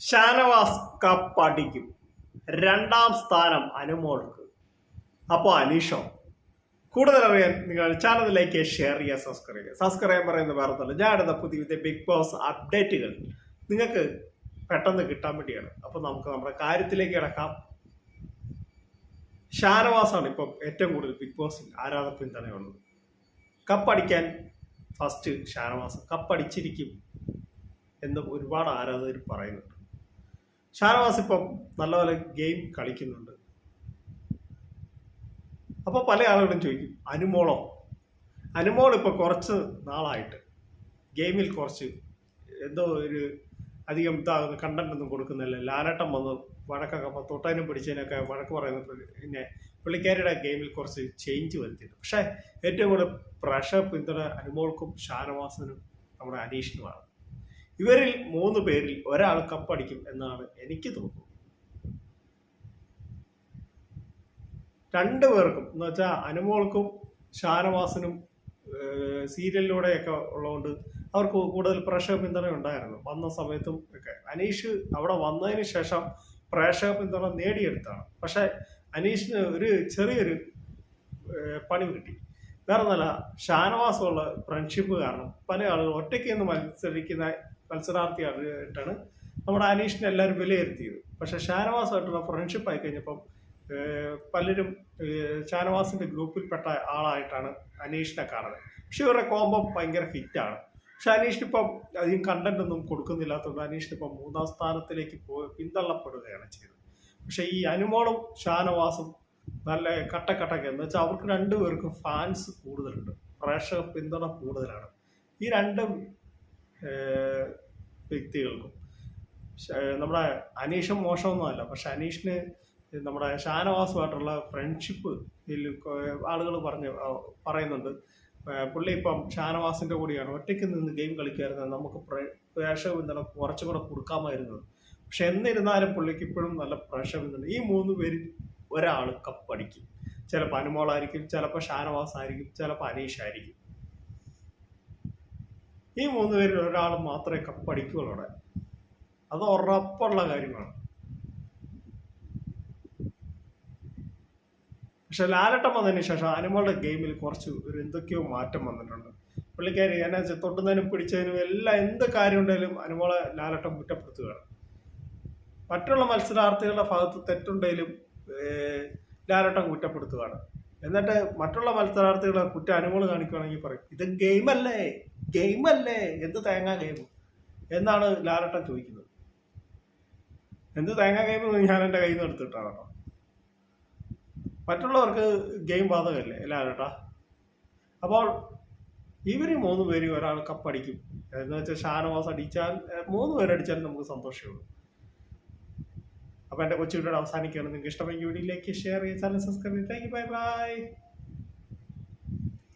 Shanavas cup അടിക്കും. രണ്ടാം സ്ഥാനം അനുമോൾക്ക്. അപ്പോൾ അനീഷോ കൂടുതൽ അറിയാൻ നിങ്ങൾ ചാനലിലേക്ക് ഷെയർ ചെയ്യുക സബ്സ്ക്രൈബ് ചെയ്യുക. സബ്സ്ക്രൈബ് ചെയ്യാൻ പറയുന്ന വേറെ ഞാൻ എടുത്ത പുതിയ പുതിയ ബിഗ് ബോസ് അപ്ഡേറ്റുകൾ നിങ്ങൾക്ക് പെട്ടെന്ന് കിട്ടാൻ വേണ്ടിയാണ്. അപ്പോൾ നമുക്ക് നമ്മുടെ കാര്യത്തിലേക്ക് കിടക്കാം. ഷാനവാസാണ് ഇപ്പം ഏറ്റവും കൂടുതൽ ബിഗ് ബോസിൽ ആരാധ പിന്തുണയുള്ളത് കപ്പടിക്കാൻ ഫസ്റ്റ് ഷാനവാസ് കപ്പടിച്ചിരിക്കും എന്ന് ഒരുപാട് ആരാധകർ പറയുന്നുണ്ട്. ഷാനവാസ് ഇപ്പം നല്ലപോലെ ഗെയിം കളിക്കുന്നുണ്ട്. അപ്പോൾ പല ആളുകളും ചോദിക്കും അനുമോളോ? അനുമോൾ ഇപ്പോൾ കുറച്ച് നാളായിട്ട് ഗെയിമിൽ കുറച്ച് എന്തോ ഒരു അധികം ഇതാകുന്ന കണ്ടന്റ് ഒന്നും കൊടുക്കുന്നില്ല. ലാലട്ടം വന്ന് വഴക്കൊക്കെ തൊട്ടതിനും പിടിച്ചതിനൊക്കെ വഴക്ക് പറയുന്ന പിന്നെ പുള്ളിക്കാരിയുടെ ഗെയിമിൽ കുറച്ച് ചേഞ്ച് വരുത്തിയിട്ടുണ്ട്. പക്ഷേ ഏറ്റവും കൂടുതൽ പ്രഷർ പിന്തുണ അനുമോൾക്കും ഷാനവാസനും നമ്മുടെ അനീഷിനുമാണ്. ഇവരിൽ മൂന്ന് പേരിൽ ഒരാൾ കപ്പടിക്കും എന്നാണ് എനിക്ക് തോന്നുന്നത്. രണ്ടു പേർക്കും എന്ന് വെച്ചാൽ അനുമോൾക്കും ഷാനവാസനും സീരിയലിലൂടെയൊക്കെ ഉള്ളതുകൊണ്ട് അവർക്ക് കൂടുതൽ പ്രേക്ഷക പിന്തുണ ഉണ്ടായിരുന്നു. വന്ന സമയത്തും ഒക്കെ. അനീഷ് അവിടെ വന്നതിന് ശേഷം പ്രേക്ഷക പിന്തുണ നേടിയെടുത്താണ്. പക്ഷെ അനീഷിന് ഒരു ചെറിയൊരു പണി കിട്ടി. വേറെ ഒന്നല്ല ഷാനവാസമുള്ള ഫ്രണ്ട്ഷിപ്പ് കാരണം പല ആളുകൾ ഒറ്റയ്ക്ക് നിന്ന് മത്സരിക്കുന്ന മത്സരാർത്ഥിയായിട്ടാണ് നമ്മുടെ അനീഷിനെ എല്ലാവരും വിലയിരുത്തിയത്. പക്ഷേ ഷാനവാസായിട്ടുള്ള ഫ്രണ്ട്ഷിപ്പ് ആയി കഴിഞ്ഞപ്പം പലരും ഷാനവാസിന്റെ ഗ്രൂപ്പിൽപ്പെട്ട ആളായിട്ടാണ് അനീഷിനെ കാണുന്നത്. പക്ഷെ ഇവരുടെ കോമ്പം ഭയങ്കര ഹിറ്റാണ് പക്ഷെ അനീഷിന് ഇപ്പം അധികം കണ്ടന്റ് ഒന്നും കൊടുക്കുന്നില്ലാത്തതുകൊണ്ട് അനീഷിന് ഇപ്പം മൂന്നാം സ്ഥാനത്തിലേക്ക് പോയി പിന്തള്ളപ്പെടുകയാണ് ചെയ്തത്. പക്ഷെ ഈ അനുമോളും ഷാനവാസും നല്ല കട്ടക്കട്ടൊക്കെ എന്ന് വെച്ചാൽ അവർക്ക് രണ്ടുപേർക്കും ഫാൻസ് കൂടുതലുണ്ട്. പ്രേക്ഷക പിന്തുണ കൂടുതലാണ്. ഈ രണ്ട് വ്യക്തികൾക്കും. നമ്മുടെ അനീഷും മോശമൊന്നുമല്ല പക്ഷെ അനീഷിന് നമ്മുടെ ഷാനവാസുമായിട്ടുള്ള ഫ്രണ്ട്ഷിപ്പ് ആളുകൾ പറഞ്ഞ് പറയുന്നുണ്ട്. പുള്ളി ഇപ്പം ഷാനവാസിന്റെ കൂടിയാണ്. ഒറ്റയ്ക്ക് നിന്ന് ഗെയിം കളിക്കുമായിരുന്നത് നമുക്ക് പ്രേ- പ്രേക്ഷക പിന്തുണ കുറച്ചും കൂടെ കൊടുക്കാമായിരുന്നത്. പക്ഷെ എന്നിരുന്നാലും പുള്ളിക്ക് ഇപ്പോഴും നല്ല പ്രേക്ഷക പിന്തുണ. ഈ മൂന്ന് പേരിൽ ഒരാൾ കപ്പടിക്കും ചിലപ്പോൾ അനുമോളായിരിക്കും ചിലപ്പോൾ ഷാനവാസ് ആയിരിക്കും ചിലപ്പോൾ അനീഷ് ആയിരിക്കും ഈ മൂന്ന് പേരിൽ ഒരാൾ മാത്രമേ കപ്പടിക്കുള്ളൂ അവിടെ. അത് ഉറപ്പുള്ള കാര്യമാണ്. പക്ഷെ ലാലട്ടം വന്നതിന് ശേഷം ആനിമളുടെ ഗെയിമിൽ കുറച്ച് ഒരു എന്തൊക്കെയോ മാറ്റം വന്നിട്ടുണ്ട്. പുള്ളിക്കാരി എന്നെ തൊട്ടുന്നതിനും പിടിച്ചതിനും എല്ലാം എന്ത് കാര്യം ഉണ്ടെങ്കിലും അനുമോളെ ലാലട്ടം കുറ്റപ്പെടുത്തുകയാണ്. മറ്റുള്ള മത്സരാർത്ഥികളുടെ ഭാഗത്ത് തെറ്റുണ്ടെങ്കിലും ലാലട്ടം കുറ്റപ്പെടുത്തുകയാണ്. എന്നിട്ട് മറ്റുള്ള മത്സരാർത്ഥികളെ കുറ്റം അനുമോൾ കാണിക്കുകയാണെങ്കിൽ പറയും ഇത് ഗെയിമല്ലേ? ഗെയിമല്ലേ? എന്ത് തേങ്ങ ഗെയിം? എന്നാണ് ലാലട്ടൻ ചോദിക്കുന്നത്. എന്ത് തേങ്ങ ഗെയിം ഞാൻ എന്റെ കയ്യിൽ നിന്ന് എടുത്തിട്ടാണ് മറ്റുള്ളവർക്ക് ഗെയിം ബാധകമല്ലേ ലാലട്ട? അപ്പോൾ ഇവർ മൂന്ന് പേര് ഒരാൾ കപ്പടിക്കും. എന്ന് വെച്ചാൽ ഷാനവാസ് അടിച്ചാൽ മൂന്ന് പേരടിച്ചാൽ നമുക്ക് സന്തോഷമുള്ളൂ അപ്പോൾ എന്റെ കൊച്ചു വീഡിയോ അവസാനിക്കുകയാണ്. നിങ്ങൾക്ക് ഇഷ്ടമെങ്കിൽ വീഡിയോയിലേക്ക് ഷെയർ ചെയ്യാൻ സബ്സ്ക്രൈബ് ചെയ്യുക താങ്ക് യു. Bye bye.